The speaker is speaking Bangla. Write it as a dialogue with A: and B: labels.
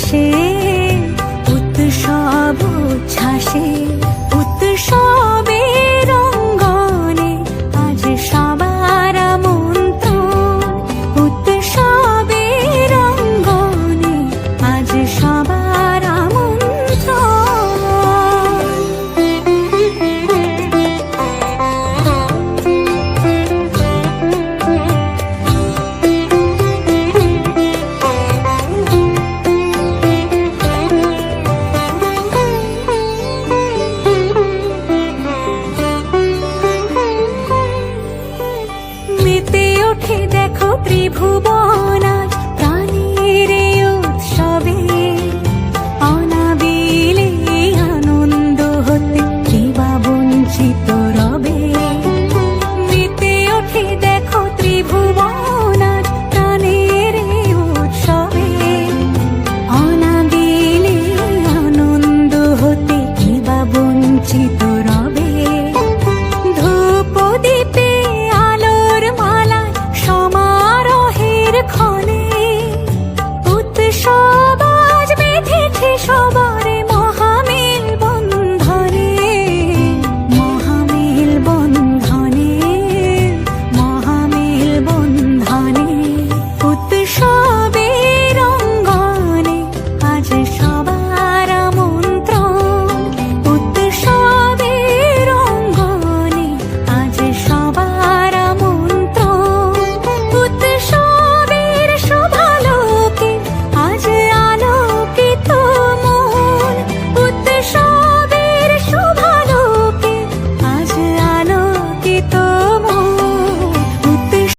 A: উচ্ছ্বাসে ওঠে দেখো ত্রিভুবনায় প্রাণীর উৎসবে। অনাবিলে আনন্দ বঞ্চিত ওঠে অনাবিলে আনন্দ বঞ্চিত